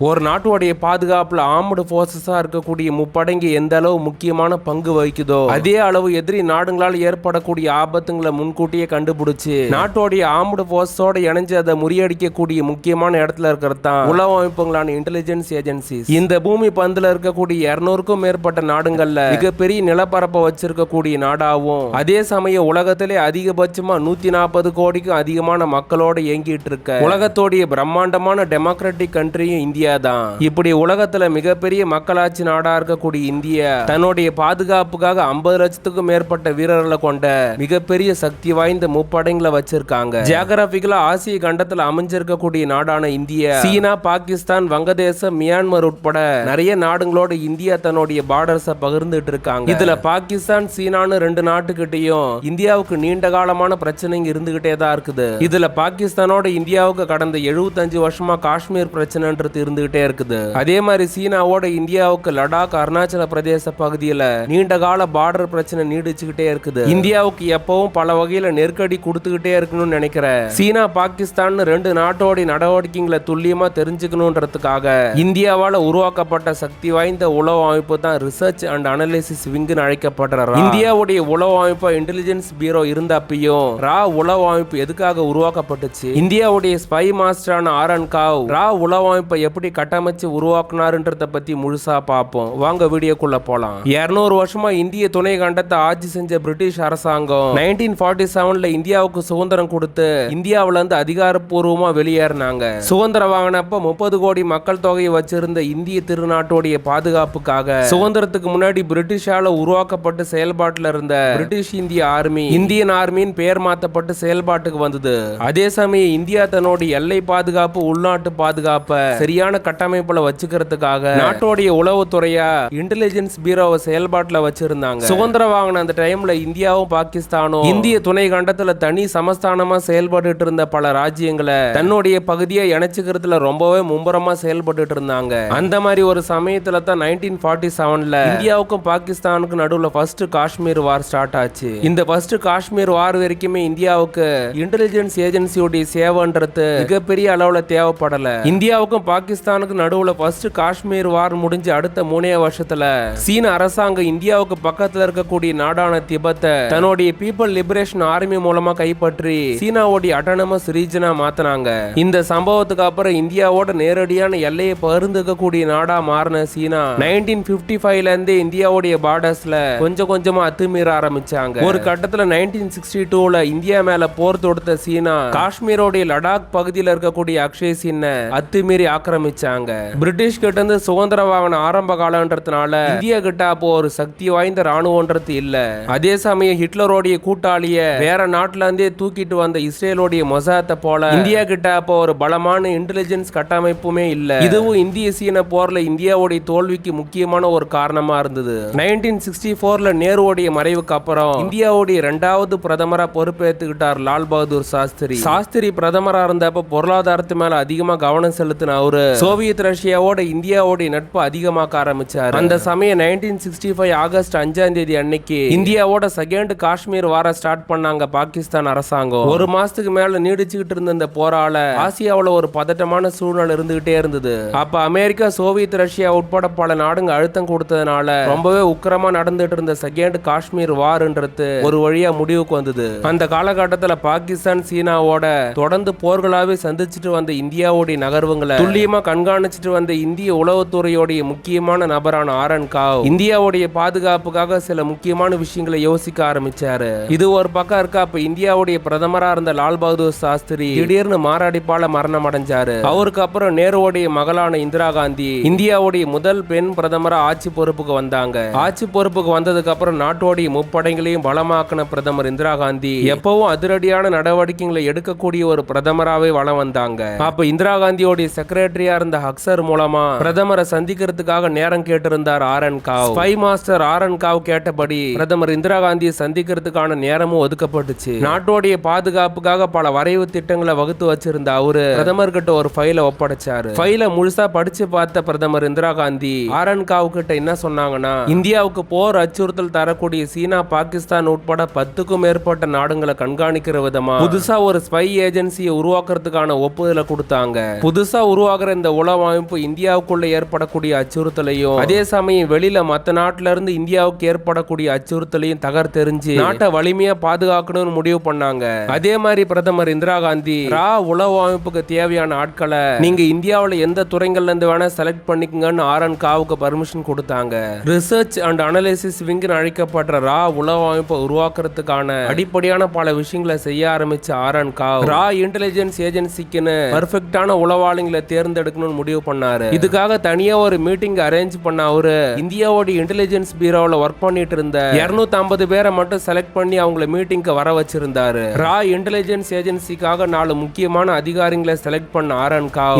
ஒரு நாட்டுடைய பாதுகாப்புல ஆர்மடு ஃபோர்ஸஸாக இருக்கக்கூடிய முப்படங்கி எந்த அளவு முக்கியமான பங்கு வகிக்குதோ அதே அளவு எதிரி நாடுங்களால் ஏற்படக்கூடிய ஆபத்துங்களை முன்கூட்டியே கண்டுபிடிச்சு நாட்டோடைய ஆர்மடு போர்ஸோட இணைஞ்சு அதை முறியடிக்கக்கூடிய முக்கியமான இடத்துல இருக்கிறது தான் உளவு அமைப்புகளான இன்டெலிஜென்ஸ் ஏஜென்சிஸ் இந்த பூமி பந்துல இருக்கக்கூடிய இருநூறுக்கும் மேற்பட்ட நாடுகள்ல மிகப்பெரிய நிலப்பரப்பை வச்சிருக்கக்கூடிய நாடாகவும் அதே சமயம் உலகத்திலே அதிகபட்சமா நூத்தி நாற்பது கோடிக்கும் அதிகமான மக்களோட இயங்கிட்டு இருக்க உலகத்தோடைய பிரம்மாண்டமான டெமோக்ராட்டிக் கண்ட்ரியும் இந்தியா இந்தியா தான் இப்படி உலகத்துல மிகப்பெரிய மக்களாட்சி நாடா இருக்கக்கூடிய இந்தியா தன்னுடைய பாதுகாப்புக்காக ஐம்பது லட்சத்துக்கும் மேற்பட்ட வீரர்களை கொண்ட மிகப்பெரிய சக்தி வாய்ந்த முப்படைங்களை வச்சிருக்காங்க. ஜியாகிரபிக்கலா ஆசிய கண்டத்துல அமைஞ்சிருக்கக்கூடிய நாடான இந்தியா சீனா பாகிஸ்தான் வங்கதேசம் மியான்மர் உட்பட நிறைய நாடுகளோட இந்தியா தன்னுடைய பார்டர்ஸ பகிர்ந்துட்டு இருக்காங்க. இதுல பாகிஸ்தான் சீனான்னு ரெண்டு நாட்டுக்கிட்டையும் இந்தியாவுக்கு நீண்ட காலமான பிரச்சனைங்க இருந்துகிட்டே தான் இருக்குது. இதுல பாகிஸ்தானோட இந்தியாவுக்கு கடந்த 75 வருஷமா காஷ்மீர் பிரச்சனைன்றது இருந்து இருந்துகிட்டே இருக்குது. அதே மாதிரி சீனாவோட இந்தியாவுக்கு லடாக் அருணாச்சல பிரதேச பகுதியில நீண்ட கால பார்டர் பிரச்சனை நீடிச்சுக்கிட்டே இருக்குது. இந்தியாவுக்கு எப்பவும் பல வகையில நெருக்கடி கொடுத்துக்கிட்டே இருக்கணும்னு நினைக்கிறேன் சீனா பாகிஸ்தான் ரெண்டு நாட்டோட நடவடிக்கைகளை துல்லியமா தெரிஞ்சுக்கணுன்றதுக்காக இந்தியாவால உருவாக்கப்பட்ட சக்தி வாய்ந்த உளவு அமைப்பு தான் ரிசர்ச் அண்ட் அனலிசிஸ் விங்குன்னு அழைக்கப்படுற இந்தியாவுடைய உளவு அமைப்பு இன்டெலிஜென்ஸ் பீரோ இருந்தப்பையும் ரா உளவு அமைப்பு எதுக்காக உருவாக்கப்பட்டுச்சு? இந்தியாவுடைய ஸ்பை மாஸ்டரான ஆரன் காவ் ரா உளவு அமைப்பை எப்படி கட்டமைச்சு உருவாக்குனாருன்றத பத்தி முழுசா பார்ப்போம். வாங்க வீடியோக்குள்ள போலாம். 200 வருஷமா இந்திய துணை கண்டத்தை ஆட்சி செஞ்ச பிரிட்டிஷ் அரசாங்கம் நைன்டீன் ஃபார்ட்டி செவன்ல இந்தியாவுக்கு சுதந்திரம் கொடுத்து இந்தியாவுல இருந்து அதிகாரப்பூர்வமா வெளியேறினாங்க. சுதந்திரம் வாங்கினப்ப முப்பது கோடி மக்கள் தொகையை வச்சிருந்த இந்திய திருநாட்டோடைய பாதுகாப்புக்காக சுதந்திரத்துக்கு முன்னாடி பிரிட்டிஷால உருவாக்கப்பட்டு செயல்பாட்டுல இருந்த பிரிட்டிஷ் இந்திய ஆர்மி இந்தியன் ஆர்மியின் பெயர் மாத்தப்பட்டு செயல்பாட்டுக்கு வந்தது. அதே சமயம் இந்தியா தன்னுடைய எல்லை பாதுகாப்பு உள்நாட்டு பாதுகாப்பை சரியான கட்டமைப்புல வச்சுக்கிறதுக்காக நாட்டோடைய உளவுத்துறையா இன்டெலிஜென்ஸ் பீரோவை செயல்பாட்டுல வச்சிருந்தாங்க. சுதந்திரம் வாங்கின அந்த டைம்ல இந்தியாவும் பாகிஸ்தானும் இந்திய துணை கண்டத்துல தனி சமஸ்தானமா செயல்பட்டு இருந்த பல ராஜ்யங்களை தன்னுடைய பகுதியை இணைச்சுக்கிறதுல ரொம்பவே மும்புறமா செயல்பட்டு இருந்தாங்க. அந்த மாதிரி ஒரு சமயத்துல தான் நைன்டீன் ஃபார்ட்டி செவன்ல இந்தியாவுக்கும் பாகிஸ்தானுக்கும் நடுவுல ஃபர்ஸ்ட் காஷ்மீர் வார் ஸ்டார்ட் ஆச்சு. இந்த ஃபர்ஸ்ட் காஷ்மீர் வார் வரைக்குமே இந்தியாவுக்கு இன்டெலிஜென்ஸ் ஏஜென்சியோடைய சேவைன்றது மிகப்பெரிய அளவுல தேவைப்படல. இந்தியாவுக்கும் பாகிஸ்தான் பாகிஸ்தானுக்கு நடுவுல ஃபர்ஸ்ட் காஷ்மீர் வார் முடிஞ்சு அடுத்த மூணே வருஷத்துல சீன அரசாங்கம் இந்தியாவுக்கு பக்கத்துல இருக்கக்கூடிய நாடான திபத்தை தன்னுடைய பீப்புள் லிபரேஷன் ஆர்மி மூலமா கைப்பற்றி சீனாவுடைய அட்டானமஸ் ரீஜனா மாத்தினாங்க. இந்த சம்பவத்துக்கு அப்புறம் இந்தியாவோட நேரடியான எல்லையை பகிர்ந்துக்கக்கூடிய நாடா மாறின சீனா நைன்டீன் பிப்டி ஃபைவ்ல இருந்தே இந்தியாவுடைய பார்டர்ஸ்ல கொஞ்சம் கொஞ்சமா அத்துமீற ஆரம்பிச்சாங்க. ஒரு கட்டத்துல நைன்டீன் சிக்ஸ்டி டூல இந்தியா மேல போர் தொடுத்த சீனா காஷ்மீரோடைய லடாக் பகுதியில் இருக்கக்கூடிய அக்ஷய் சின்ன அத்துமீறி ஆக்கிரமிச்சாங்க பிரிட்டிஷ் கிட்ட இருந்து சுதந்திரம் வாங்கின ஆரம்ப காலன்றதுனால இந்தியா கிட்ட அப்போ ஒரு சக்தி வாய்ந்த ராணுவன்றது இல்ல. அதே சமயம் ஹிட்லரோடைய கூட்டாளிய வேற நாட்டுல இருந்தே தூக்கிட்டு வந்த இஸ்ரேலோடைய மொசாத்தை போல இந்தியா கிட்ட அப்போ ஒரு பலமான இன்டெலிஜென்ஸ் கட்டமைப்புமே இல்ல. இதுவும் இந்திய சீன போர்ல இந்தியாவுடைய தோல்விக்கு முக்கியமான ஒரு காரணமா இருந்தது. நைன்டீன் சிக்ஸ்டி போர்ல நேருவோடைய மறைவுக்கு அப்புறம் இந்தியாவுடைய இரண்டாவது பிரதமரா பொறுப்பேற்றுக்கிட்டார் லால் பகதூர் சாஸ்திரி. சாஸ்திரி பிரதமரா இருந்தப்ப பொருளாதாரத்து மேல அதிகமா கவனம் செலுத்தின அவரு. சோவியத் ரஷ்யாவோட இந்தியாவோட நட்பு அதிகமாக்க ஆரம்பிச்சார். அந்த சமயம் நைன்டீன் சிக்ஸ்டி ஃபைவ் ஆகஸ்ட் அஞ்சாம் தேதி அன்னைக்கு இந்தியாவோட செகண்ட் காஷ்மீர் வார ஸ்டார்ட் பண்ணாங்க பாகிஸ்தான் அரசாங்கம். ஒரு மாசத்துக்கு மேல நீடிச்சுக்கிட்டு இருந்த இந்த போரால ஆசியாவில் ஒரு பதட்டமான சூழ்நிலை இருந்துகிட்டே இருந்தது. அப்ப அமெரிக்கா சோவியத் ரஷ்யா உட்பட பல நாடுங்க அழுத்தம் கொடுத்ததுனால ரொம்பவே உக்கிரமா நடந்துட்டு இருந்த செகண்ட் காஷ்மீர் வார்ன்றது ஒரு வழியா முடிவுக்கு வந்தது. அந்த காலகட்டத்துல பாகிஸ்தான் சீனாவோட தொடர்ந்து போர்களாவே சந்திச்சுட்டு வந்த இந்தியாவுடைய நகர்வுகளை துல்லியமா கண்காணிச்சுட்டு வந்த இந்திய உளவுத்துறையோடைய முக்கியமான நபரான ஆரன் காவ் இந்தியாவுடைய பாதுகாப்புக்காக சில முக்கியமான விஷயங்களை யோசிக்க ஆரம்பிச்சாரு. இது ஒரு பக்கம் இருக்க அப்ப இந்தியாவுடைய பிரதமரா இருந்த லால் பகதூர் சாஸ்திரி திடீர்னு மாரடைப்பால மரணம் அடைஞ்சாரு. அவருக்கு அப்புறம் நேருவோடைய மகளான இந்திரா காந்தி இந்தியாவுடைய முதல் பெண் பிரதமரா ஆட்சி பொறுப்புக்கு வந்தாங்க. ஆட்சி பொறுப்புக்கு வந்ததுக்கு அப்புறம் நாட்டோடைய முப்படைகளையும் பலமாக்கின பிரதமர் இந்திரா காந்தி எப்பவும் அதிரடியான நடவடிக்கைகளை எடுக்கக்கூடிய ஒரு பிரதமராவே வளம் வந்தாங்க. அப்ப இந்திரா காந்தியோடைய செக்ரட்டரியா இருந்த ஹக்சர் மூலமா பிரதமரை சந்திக்கிறதுக்காக நேரம் கேட்டிருந்தார் R N Kao. Spy master R N Kao கேட்டபடி பிரதமர் இந்திரா காந்தியை சந்திக்கிறதுக்கான நேரமும் ஒதுக்கப்பட்டுச்சு. நாட்டோடைய பாதுகாப்புக்காக பல வரைவு திட்டங்களை வகுத்து வச்சிருந்த அவரு பிரதமர் கிட்ட ஒரு ஃபைல ஒப்படைச்சாரு. ஃபைல முழுசா படிச்சு பார்த்த பிரதமர் இந்திரா காந்தி ஆரன் காவ் கிட்ட என்ன சொன்னாங்கன்னா இந்தியாவுக்கு போர் அச்சுறுத்தல் தரக்கூடிய சீனா பாகிஸ்தான் உட்பட பத்துக்கும் மேற்பட்ட நாடுகளை கண்காணிக்கிற விதமா புதுசா ஒரு ஸ்பை ஏஜென்சியை உருவாக்குறதுக்கான ஒப்புதலை கொடுத்தாங்க. புதுசா உருவாக்குற இந்த உளவு அமைப்பு இந்தியாவுக்குள்ள ஏற்படக்கூடிய அச்சுறுத்தலையும் அதே சமயம் வெளியில மத்த நாட்டில இருந்து இந்தியாவுக்கு ஏற்படக்கூடிய அச்சுறுத்தலையும் தகர்த்தெறிஞ்சு நாட்டை வலிமையா பாதுகாக்கணும்னு முடிவு பண்ணாங்க. அதே மாதிரி பிரதமர் இந்திரா காந்தி ரா உளவு அமைப்புக்கு தேவையான ஆட்களை நீங்க இந்தியாவில் எந்த துறைகள்ல இருந்து வேணா செலக்ட் பண்ணிக்கங்கன்னு ஆர் அண்ட் காவுக்கு பர்மிஷன் கொடுத்தாங்க. ரிசர்ச் அண்ட் அனலிசிஸ் விங்னு அழைக்கப்படுற ரா உளவு அமைப்பை உருவாக்குறதுக்கான அடிப்படையான பல விஷயங்களை செய்ய ஆரம்பிச்ச ஆர் அண்ட் காவ் ரா இன்டெலிஜென்ஸ் ஏஜென்சிக்குன்னு பர்ஃபெக்டான உளவாளிங்களை தேர்ந்தெடுக்கணும்னு முடிவு பண்ணாரு. இதுக்காக தனியா ஒரு மீட்டிங் அரேஞ்ச் பண்ண அவரு இந்தியாவோட இன்டெலிஜென்ஸ் பீரோவில் ஒர்க் பண்ணிட்டு இருந்த 250 ஐம்பது பேரை மட்டும் செலக்ட் பண்ணி அவங்கள மீட்டிங்க்கு வர வச்சிருந்தாரு. ரா இன்டெலிஜென்ஸ் ஏஜென்சிக்காக நாலு முக்கியமான அதிகாரிகளை செலக்ட் பண்ண ஆர்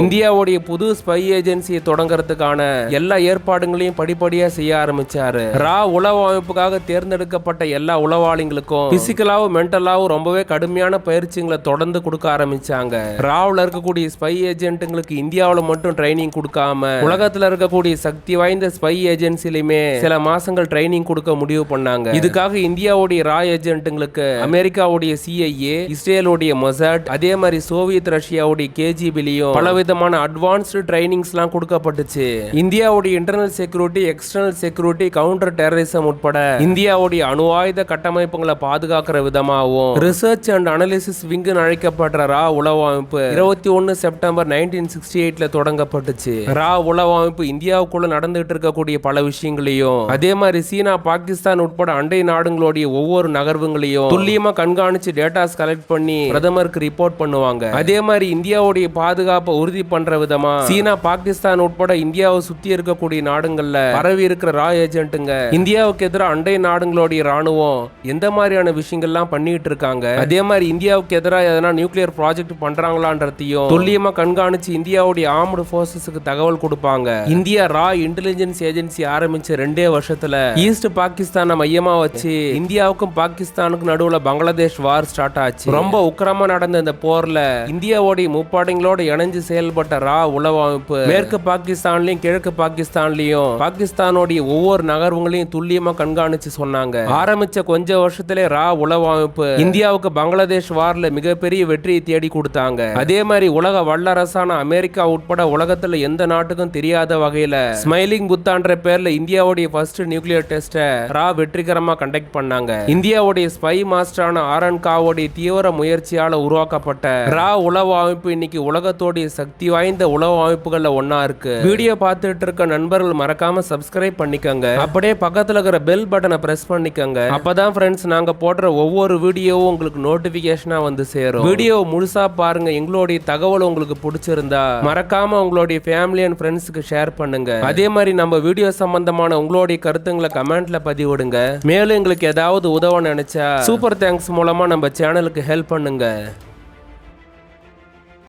இந்தியாவுடைய புது ஸ்பை ஏஜென்சியை தொடங்குறதுக்கான எல்லா ஏற்பாடுகளையும் படிப்படியா செய்ய ஆரம்பிச்சாரு. ரா உளவு அமைப்புக்காக தேர்ந்தெடுக்கப்பட்ட எல்லா உளவாளிகளுக்கும் பிசிக்கலாவும் மென்டலாவும் ரொம்பவே கடுமையான பயிற்சிகளை தொடர்ந்து கொடுக்க ஆரம்பிச்சாங்க. ராவில் இருக்கக்கூடிய ஸ்பை ஏஜென்ட்டுங்களுக்கு இந்தியாவில் மட்டும் ட்ரைனிங் கொடுக்காம உலகத்துல இருக்கக்கூடிய சக்தி வாய்ந்த ஸ்பை ஏஜென்சிலையுமே சில மாசங்கள் ட்ரைனிங் கொடுக்க முடிவு பண்ணாங்க. இதுக்காக இந்தியாவுடைய ரா ஏஜென்ட்டுங்களுக்கு அமெரிக்காவுடைய சிஐஏ இஸ்ரேலுடைய மொசாட் அதே மாதிரி சோவியத் ரஷ்யாவுடைய கேஜிபிலையும் பலவிதமான அட்வான்ஸ்டு ட்ரைனிங்ஸ் எல்லாம் கொடுக்கப்பட்டுச்சு. இந்தியாவுடைய internal security external security counter terrorism உட்பட இந்தியாவுடைய அணு ஆயுத கட்டமைப்புகளை பாதுகாக்கிற விதமாகவும் ரிசர்ச் அண்ட் அனாலிசிஸ் விங்குன்னு அழைக்கப்படுற ரா உளவு அமைப்பு இருபத்தி ஒன்னு செப்டம்பர் நைன்டீன் சிக்ஸ்டி எயிட்ல தொடங்கப்பட்டுச்சு. ரா உளவு அமைப்பு இந்தியாவுக்குள்ள நடந்துகிட்டு இருக்கக்கூடிய பல விஷயங்களையும் அதே மாதிரி சீனா பாகிஸ்தான் உட்பட அண்டை நாடுகளுடைய ஒவ்வொரு நகர்வுகளையும் துல்லியமா கண்காணிச்சு டேட்டாஸ் கலெக்ட் பண்ணி பிரதமருக்கு ரிப்போர்ட் பண்ணுவாங்க. அதே மாதிரி இந்தியாவுடைய பாதுகாப்பை உறுதி பண்ற விதமா சீனா பாகிஸ்தான் உட்பட இந்தியாவை சுத்தி இருக்கக்கூடிய நாடுகள்ல பரவி இருக்கிற ரா ஏஜென்ட்டுங்க இந்தியாவுக்கு எதிராக அண்டை நாடுகளுடைய ராணுவம் எந்த மாதிரியான விஷயங்கள்லாம் பண்ணிட்டு இருக்காங்க? அதே மாதிரி இந்தியாவுக்கு எதிராக எதனா நியூக்ளியர் ப்ராஜெக்ட் பண்றாங்களான்றதையும் துல்லியமா கண்காணிச்சு இந்தியாவுடைய ஆர்ம்டு ஃபோர்ஸஸுக்கு தகவல் கொடுப்பாங்க. இந்தியா ரா இன்டெலிஜென்ஸ் ஏஜென்சி ஆரம்பிச்ச ரெண்டே வருஷத்துல ஈஸ்ட் பாகிஸ்தானை மையமா வச்சு இந்தியாவுக்கும் பாகிஸ்தானுக்கும் நடுவுல பங்களாதேஷ் வார் ஸ்டார்ட் ஆச்சு. ரொம்ப உக்கிரமா நடந்த இந்த போர்ல இந்தியாவோடைய முப்பாடைங்களோட இணைஞ்சு செயல்பட்ட ரா உளவு அமைப்பு மேற்கு பாகிஸ்தான்லயும் கிழக்கு பாகிஸ்தான்லயும் பாகிஸ்தானோடைய ஒவ்வொரு நகர்வுகளையும் துல்லியமா கண்காணிச்சு சொன்னாங்க. ஆரம்பிச்ச கொஞ்ச வருஷத்திலே ரா உளவு அமைப்பு இந்தியாவுக்கு பங்களாதேஷ் வார்ல மிகப்பெரிய வெற்றியை தேடி கொடுத்தாங்க. அதே மாதிரி உலக வல்லரசான அமெரிக்கா உட்பட உலகத்துல எந்த நாட்டுக்கும் தெரியாத வகையில ஸ்மைலிங் புத்தான்ற பேர்ல இந்தியாவுடைய ஃபர்ஸ்ட் நியூக்ளியர் டெஸ்ட ரா வெற்றிகரமா கண்டக்ட் பண்ணாங்க. இந்தியாவுடைய ஸ்பை மாஸ்டரான ஆரன் காவோடைய தீவிர முயற்சியால உருவாக்கப்பட்ட ரா உளவு அமைப்பு இன்னைக்கு உலகத்தோடைய சக்தி வாய்ந்த உளவு அமைப்புகள்ல ஒன்னா இருக்கு. வீடியோ பார்த்துட்டு இருக்க நண்பர்கள் மறக்காம சப்ஸ்கிரைப் பண்ணிக்கோங்க. அப்படியே பக்கத்துல இருக்கிற பெல் பட்டனை பிரஸ் பண்ணிக்கோங்க. அப்பதான் ஃப்ரெண்ட்ஸ் நாங்க போடுற ஒவ்வொரு வீடியோவும் உங்களுக்கு நோட்டிபிகேஷனா வந்து சேரும். வீடியோ முழுசா பாருங்க. எங்களுடைய தகவல் உங்களுக்கு பிடிச்சிருந்தா மறக்காம உங்களுடைய ஃபேமிலி அண்ட் ஃப்ரெண்ட்ஸுக்கு ஷேர் பண்ணுங்க. அதே மாதிரி நம்ம வீடியோ சம்பந்தமான உங்களுடைய கருத்துங்களை கமெண்ட்ல பதிவிடுங்க. மேலும் எங்களுக்கு ஏதாவது உதவ நினைச்சா சூப்பர் தேங்க்ஸ் மூலமா நம்ம சேனலுக்கு ஹெல்ப் பண்ணுங்க.